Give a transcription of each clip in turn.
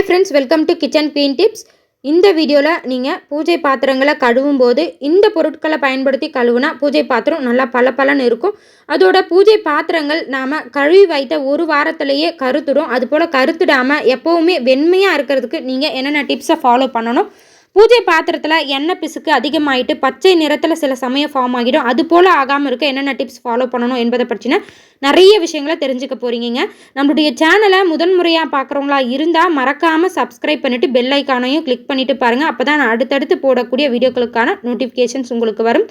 Hi friends welcome to kitchen queen tips இந்த வீடியோவில் நீங்கள் பூஜை பாத்திரங்களை கழுவும் போது இந்த பொருட்களை பயன்படுத்தி கழுவுனா பூஜை பாத்திரம் நல்லா பளபளன்னு இருக்கும். அதோட பூஜை பாத்திரங்கள் நாம் கழுவி வைத்த ஒரு வாரத்திலேயே கருத்துடும். அதுபோல் கருத்துடாமல் எப்போவுமே வெண்மையாக இருக்கிறதுக்கு நீங்கள் என்னென்ன டிப்ஸை ஃபாலோ பண்ணணும்? பூஜை பாத்திரத்தில் எண்ணெய் பிசுக்கு அதிகமாகிட்டு பச்சை நிறத்தில் சில சமயம் ஃபார்ம் ஆகிடும். அது போல் ஆகாமல் இருக்க என்னென்ன டிப்ஸ் ஃபாலோ பண்ணணும் என்பதை பற்றின நிறைய விஷயங்களை தெரிஞ்சுக்க போகிறீங்க நம்மளுடைய சேனலை முதன்முறையாக பார்க்குறவங்களா இருந்தால் மறக்காமல் சப்ஸ்கிரைப் பண்ணிவிட்டு பெல் ஐக்கானையும் கிளிக் பண்ணிவிட்டு பாருங்கள் அப்போ தான் நான் அடுத்தடுத்து போடக்கூடிய வீடியோக்களுக்கான நோட்டிஃபிகேஷன்ஸ் உங்களுக்கு வரும்.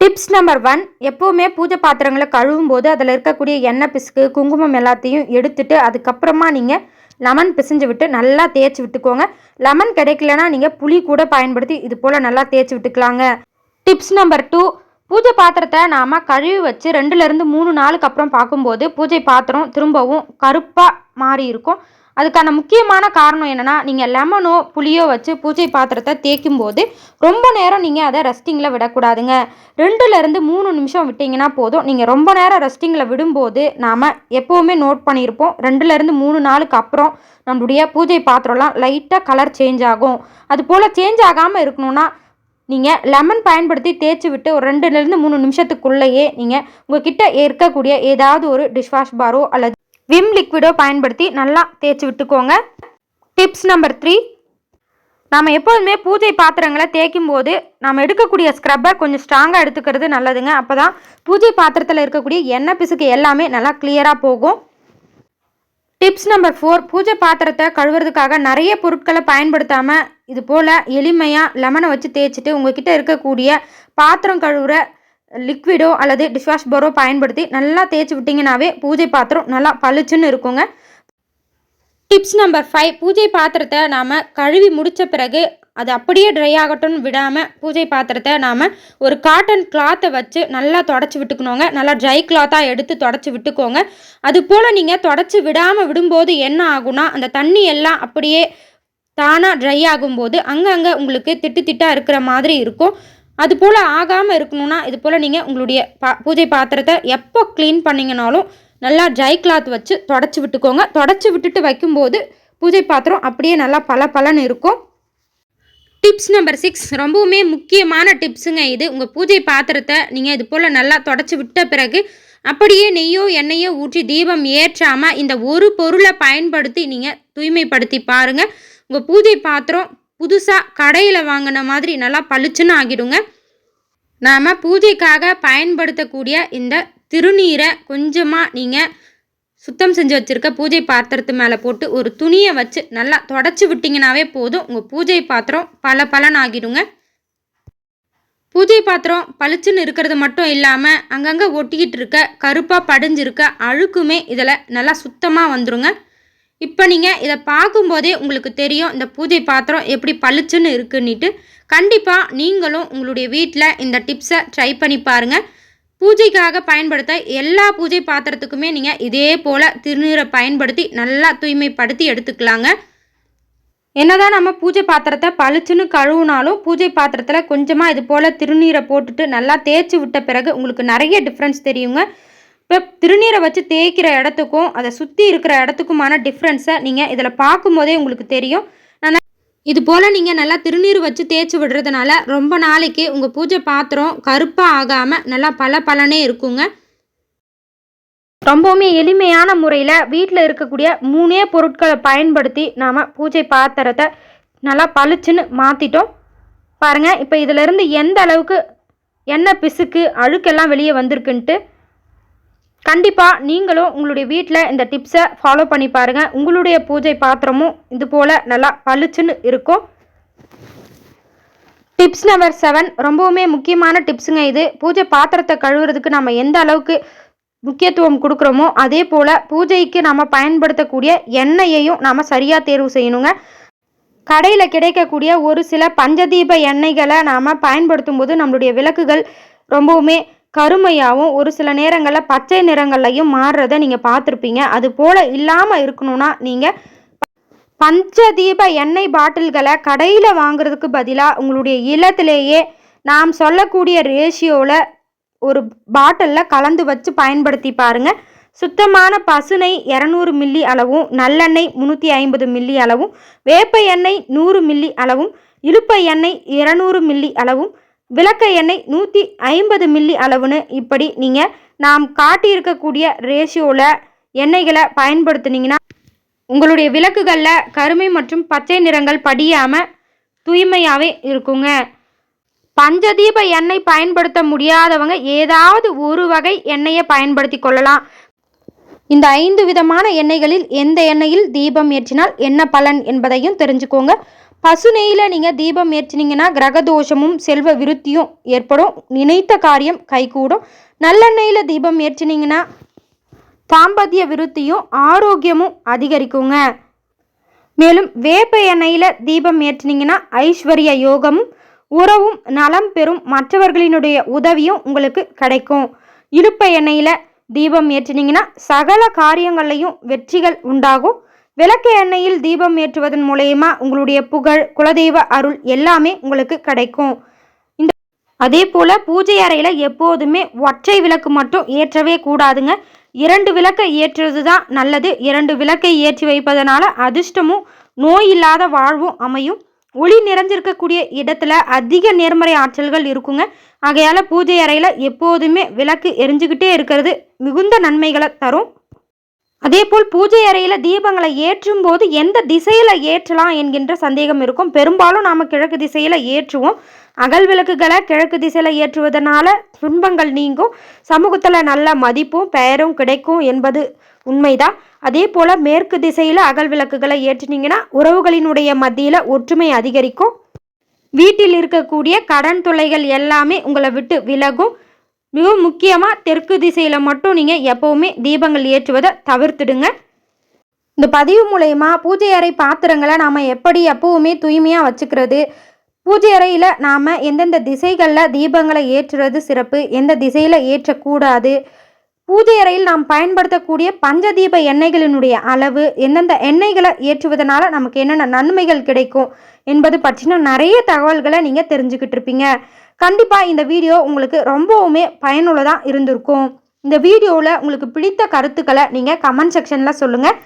டிப்ஸ் நம்பர் ஒன் எப்போவுமே பூஜை பாத்திரங்களை கழுவும் போது அதில் இருக்கக்கூடிய எண்ணெய் பிசுக்கு குங்குமம் எல்லாத்தையும் எடுத்துட்டு அதுக்கப்புறமா நீங்கள் லெமன் பிசைஞ்சு விட்டு நல்லா தேய்ச்சி விட்டுக்கோங்க. லெமன் கிடைக்கலனா நீங்கள் புளி கூட பயன்படுத்தி இது போல் நல்லா தேய்ச்சி விட்டுக்கலாங்க. டிப்ஸ் நம்பர் டூ பூஜை பாத்திரத்தை நாம் கழுவி வச்சு ரெண்டுலேருந்து மூணு நாளுக்கு அப்புறம் பார்க்கும்போது பூஜை பாத்திரம் திரும்பவும் கருப்பாக மாறி இருக்கும். அதுக்கான முக்கியமான காரணம் என்னென்னா நீங்கள் லெமனோ புளியோ வச்சு பூஜை பாத்திரத்தை தேய்க்கும் போது ரொம்ப நேரம் நீங்கள் அதை ரெஸ்டிங்கில் விடக்கூடாதுங்க. ரெண்டுலேருந்து மூணு நிமிஷம் விட்டிங்கன்னா போதும். நீங்கள் ரொம்ப நேரம் ரெஸ்டிங்கில் விடும்போது நாம் எப்போவுமே நோட் பண்ணியிருப்போம். ரெண்டுலேருந்து மூணு நாளுக்கு அப்புறம் நம்மளுடைய பூஜை பாத்திரம்லாம் லைட்டாக கலர் சேஞ்ச் ஆகும். அது போல் சேஞ்ச் ஆகாமல் இருக்கணும்னா நீங்கள் லெமன் பயன்படுத்தி தேய்ச்சி விட்டு ஒரு ரெண்டுலேருந்து மூணு நிமிஷத்துக்குள்ளேயே நீங்கள் உங்ககிட்ட இருக்கக்கூடிய ஏதாவது ஒரு டிஷ்வாஷ் பாரோ அல்லது விம் லிக்விடோ பயன்படுத்தி நல்லா தேய்ச்சி விட்டுக்கோங்க. டிப்ஸ் நம்பர் த்ரீ நாம் எப்போதுமே பூஜை பாத்திரங்களை தேய்க்கும் போது நாம் எடுக்கக்கூடிய ஸ்க்ரப்பை கொஞ்சம் ஸ்ட்ராங்காக எடுத்துக்கிறது நல்லதுங்க. அப்போ தான் பூஜை பாத்திரத்தில் இருக்கக்கூடிய எண்ணெய் பிசுக்கு எல்லாமே நல்லா கிளியராக போகும். டிப்ஸ் நம்பர் ஃபோர் பூஜை பாத்திரத்தை கழுவுறதுக்காக நிறைய பொருட்களை பயன்படுத்தாமல் இது போல் எளிமையாக லெமனை வச்சு தேய்ச்சிட்டு உங்ககிட்ட இருக்கக்கூடிய பாத்திரம் கழுவுற லிக்விடோ அல்லது டிஷ்வாஷ் பரோ பயன்படுத்தி நல்லா தேய்ச்சி விட்டிங்கனாவே பூஜை பாத்திரம் நல்லா பளிச்சுன்னு இருக்குங்க. டிப்ஸ் நம்பர் ஃபைவ் பூஜை பாத்திரத்தை நாம் கழுவி முடித்த பிறகு அது அப்படியே ட்ரை ஆகட்டும்னு விடாமல் பூஜை பாத்திரத்தை நாம் ஒரு காட்டன் கிளாத்தை வச்சு நல்லா தொடச்சி விட்டுக்கணுங்க. நல்லா ட்ரை கிளாத்தாக எடுத்து தொடச்சி விட்டுக்கோங்க. அது போல் நீங்கள் தொடச்சி விடாமல் விடும்போது என்ன ஆகும்னா அந்த தண்ணி எல்லாம் அப்படியே தானாக ட்ரை ஆகும்போது அங்கங்கே உங்களுக்கு திட்டு திட்டாக இருக்கிற மாதிரி இருக்கும். அது போல் ஆகாமல் இருக்கணும்னா இது போல் நீங்கள் உங்களுடைய பா பூஜை பாத்திரத்தை எப்போ க்ளீன் பண்ணிங்கனாலும் நல்லா ட்ரை கிளாத் வச்சு தொடச்சி விட்டுக்கோங்க. தொடச்சி விட்டுட்டு வைக்கும்போது பூஜை பாத்திரம் அப்படியே நல்லா பல பலன்னு இருக்கும். டிப்ஸ் நம்பர் சிக்ஸ் ரொம்பவுமே முக்கியமான டிப்ஸுங்க இது. உங்கள் பூஜை பாத்திரத்தை நீங்கள் இது போல் நல்லா தொடச்சி விட்ட பிறகு அப்படியே நெய்யோ எண்ணெயோ ஊற்றி தீபம் ஏற்றாமல் இந்த ஒரு பொருளை பயன்படுத்தி நீங்கள் தூய்மைப்படுத்தி பாருங்கள் உங்கள் பூஜை பாத்திரம் புதுசாக கடையில் வாங்கின மாதிரி நல்லா பளிச்சுன்னு ஆகிடுங்க. நாம் பூஜைக்காக பயன்படுத்தக்கூடிய இந்த திருநீரை கொஞ்சமாக நீங்கள் சுத்தம் செஞ்சு வச்சுருக்க பூஜை பாத்திரத்து மேலே போட்டு ஒரு துணியை வச்சு நல்லா தொடச்சி விட்டிங்கனாவே போதும். உங்கள் பூஜை பாத்திரம் பல பலன் ஆகிடுங்க. பூஜை பாத்திரம் பளிச்சுன்னு இருக்கிறது மட்டும் இல்லாமல் அங்கங்கே ஒட்டிக்கிட்டு இருக்க கருப்பாக படிஞ்சிருக்க அழுக்குமே இதில் நல்லா சுத்தமாக வந்துடுங்க இப்போ நீங்கள் இதை பார்க்கும்போதே உங்களுக்கு தெரியும் இந்த பூஜை பாத்திரம் எப்படி பளிச்சுன்னு இருக்குன்னுட்டு. கண்டிப்பாக நீங்களும் உங்களுடைய வீட்டில் இந்த டிப்ஸை ட்ரை பண்ணி பாருங்கள் பூஜைக்காக பயன்படுத்த எல்லா பூஜை பாத்திரத்துக்குமே நீங்கள் இதே போல் திருநீரை பயன்படுத்தி நல்லா தூய்மைப்படுத்தி எடுத்துக்கலாங்க. என்னதான் நம்ம பூஜை பாத்திரத்தை பளிச்சுன்னு கழுவுனாலும் பூஜை பாத்திரத்தில் கொஞ்சமாக இது போல் திருநீரை போட்டுட்டு நல்லா தேய்ச்சி விட்ட பிறகு உங்களுக்கு நிறைய டிஃப்ரென்ஸ் தெரியுங்க. இப்போ திருநீரை வச்சு தேய்க்கிற இடத்துக்கும் அதை சுற்றி இருக்கிற இடத்துக்குமான டிஃப்ரென்ஸை நீங்கள் இதில் பார்க்கும்போதே உங்களுக்கு தெரியும். நான் இது போல் நீங்கள் நல்லா திருநீர் வச்சு தேய்ச்சி விடுறதுனால ரொம்ப நாளைக்கு உங்கள் பூஜை பாத்திரம் கருப்பாக ஆகாமல் நல்லா பல பலனே இருக்குங்க. ரொம்பவுமே எளிமையான முறையில் வீட்டில் இருக்கக்கூடிய மூணே பொருட்களை பயன்படுத்தி நாம் பூஜை பாத்திரத்தை நல்லா பளிச்சுன்னு மாற்றிட்டோம் பாருங்கள் இப்போ இதிலிருந்து எந்த அளவுக்கு எண்ணெய் பிசுக்கு அழுக்கெல்லாம் வெளியே வந்திருக்குன்ட்டு கண்டிப்பாக நீங்களும் உங்களுடைய வீட்டில் இந்த டிப்ஸை ஃபாலோ பண்ணி பாருங்கள் உங்களுடைய பூஜை பாத்திரமும் இது போல் நல்லா பளிச்சுன்னு இருக்கும். டிப்ஸ் நம்பர் செவன் ரொம்பவுமே முக்கியமான டிப்ஸுங்க இது. பூஜை பாத்திரத்தை கழுவுறதுக்கு நம்ம எந்த அளவுக்கு முக்கியத்துவம் கொடுக்குறோமோ அதே போல் பூஜைக்கு நம்ம பயன்படுத்தக்கூடிய எண்ணெயையும் நாம் சரியாக தேர்வு செய்யணுங்க. கடையில் கிடைக்கக்கூடிய ஒரு சில பஞ்சதீப எண்ணெய்களை நாம் பயன்படுத்தும் போது நம்மளுடைய விளக்குகள் ரொம்பவுமே கருமையாகவும் ஒரு சில நேரங்களில் பச்சை நிறங்கள்லையும் மாறுறதை நீங்கள் பார்த்துருப்பீங்க. அது போல் இல்லாமல் இருக்கணும்னா நீங்கள் பஞ்சதீப எண்ணெய் பாட்டில்களை கடையில் வாங்குறதுக்கு பதிலாக உங்களுடைய இல்லத்திலேயே நாம் சொல்லக்கூடிய ரேஷியோவில் ஒரு பாட்டிலில் கலந்து வச்சு பயன்படுத்தி பாருங்கள் சுத்தமான பசுனை இரநூறு மில்லி அளவும் நல்லெண்ணெய் முந்நூற்றி ஐம்பது மில்லி அளவும் வேப்ப எண்ணெய் நூறு மில்லி அளவும் இழுப்ப எண்ணெய் இரநூறு மில்லி அளவும் விளக்க எண்ணெய் நூற்றி ஐம்பது மில்லி அளவுன்னு இப்படி நீங்கள் நாம் காட்டியிருக்கக்கூடிய ரேஷியோவில் எண்ணெய்களை பயன்படுத்துனீங்கன்னா உங்களுடைய விளக்குகளில் கருமை மற்றும் பச்சை நிறங்கள் படியாமல் தூய்மையாகவே இருக்குங்க. பஞ்சதீப எண்ணெய் பயன்படுத்த முடியாதவங்க ஏதாவது ஒரு வகை எண்ணெயை பயன்படுத்தி கொள்ளலாம். இந்த ஐந்து விதமான எண்ணெய்களில் எந்த எண்ணெயில் தீபம் ஏற்றினால் என்ன பலன் என்பதையும் தெரிஞ்சுக்கோங்க. பசு நெய்யில் நீங்கள் தீபம் ஏற்றினீங்கன்னா கிரகதோஷமும் செல்வ விருத்தியும் ஏற்படும். நினைத்த காரியம் கைகூடும். நல்லெண்ணெயில் தீபம் ஏற்றினீங்கன்னா தாம்பத்திய விருத்தியும் ஆரோக்கியமும் அதிகரிக்குங்க. மேலும் வேப்ப எண்ணெயில் தீபம் ஏற்றினீங்கன்னா ஐஸ்வர்ய யோகமும் உறவும் நலம் பெறும் மற்றவர்களினுடைய உதவியும் உங்களுக்கு கிடைக்கும். இழுப்ப எண்ணெயில் தீபம் ஏற்றினீங்கன்னா சகல காரியங்கள்லையும் வெற்றிகள் உண்டாகும். விளக்கு எண்ணெயில் தீபம் ஏற்றுவதன் மூலயமா உங்களுடைய புகழ் குலதெய்வ அருள் எல்லாமே உங்களுக்கு கிடைக்கும். இந்த அதே போல் பூஜை அறையில் எப்போதுமே ஒற்றை விளக்கு மட்டும் ஏற்றவே கூடாதுங்க. இரண்டு விளக்கை ஏற்றுறது தான் நல்லது. இரண்டு விளக்கை ஏற்றி வைப்பதனால அதிர்ஷ்டமும் நோய் இல்லாத வாழ்வும் அமையும். ஒளி நிறைஞ்சிருக்கக்கூடிய இடத்துல அதிக நேர்மறை ஆற்றல்கள் இருக்குங்க. ஆகையால் பூஜை அறையில் எப்போதுமே விளக்கு எரிஞ்சுக்கிட்டே இருக்கிறது மிகுந்த நன்மைகளை தரும். அதேபோல் பூஜை அறையில் தீபங்களை ஏற்றும் போது எந்த திசையில் ஏற்றலாம் என்கின்ற சந்தேகம் இருக்கும். பெரும்பாலும் நாம் கிழக்கு திசையில் ஏற்றுவோம். அகல் விளக்குகளை கிழக்கு திசையில் ஏற்றுவதனால துன்பங்கள் நீங்கும். சமூகத்தில் நல்ல மதிப்பும் பெயரும் கிடைக்கும் என்பது உண்மைதான். அதே போல் மேற்கு திசையில் அகல் விளக்குகளை ஏற்றினீங்கன்னா உறவுகளினுடைய மத்தியில் ஒற்றுமை அதிகரிக்கும். வீட்டில் இருக்கக்கூடிய கடன் தொல்லைகள் எல்லாமே உங்களை விட்டு விலகும். மிகவும் முக்கியமாக தெற்கு திசையில் மட்டும் நீங்கள் எப்போவுமே தீபங்கள் ஏற்றுவதை தவிர்த்துடுங்க. இந்த பதிவு மூலயமா பூஜை அறை பாத்திரங்களை நாம் எப்படி எப்போவுமே தூய்மையாக வச்சுக்கிறது? பூஜை அறையில் நாம் எந்தெந்த திசைகளில் தீபங்களை ஏற்றுறது சிறப்பு? எந்த திசையில் ஏற்றக்கூடாது? பூஜை அறையில் நாம் பயன்படுத்தக்கூடிய பஞ்சதீப எண்ணெய்களினுடைய அளவு எந்தெந்த எண்ணெய்களை ஏற்றுவதனால நமக்கு என்னென்ன நன்மைகள் கிடைக்கும் என்பது பற்றின நிறைய தகவல்களை நீங்கள் தெரிஞ்சுக்கிட்டு இருப்பீங்க கண்டிப்பாக இந்த வீடியோ உங்களுக்கு ரொம்பவுமே பயனுள்ளதாக இருந்திருக்கும். இந்த வீடியோவில் உங்களுக்கு பிடித்த கருத்துக்களை நீங்கள் கமெண்ட் செக்ஷனில் சொல்லுங்கள்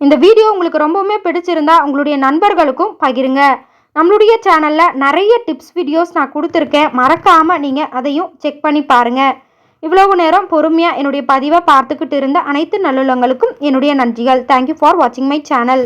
இந்த வீடியோ உங்களுக்கு ரொம்பவுமே பிடிச்சிருந்தா உங்களுடைய நண்பர்களுக்கும் பகிருங்க. நம்மளுடைய சேனலில் நிறைய டிப்ஸ் வீடியோஸ் நான் கொடுத்துருக்கேன். மறக்காமல் நீங்கள் அதையும் செக் பண்ணி பாருங்கள் இவ்வளவு நேரம் பொறுமையாக என்னுடைய பதிவை பார்த்துக்கிட்டு இருந்த அனைத்து நல்லுள்ளங்களுக்கும் என்னுடைய நன்றிகள். தேங்க்யூ ஃபார் வாட்சிங் மை சேனல்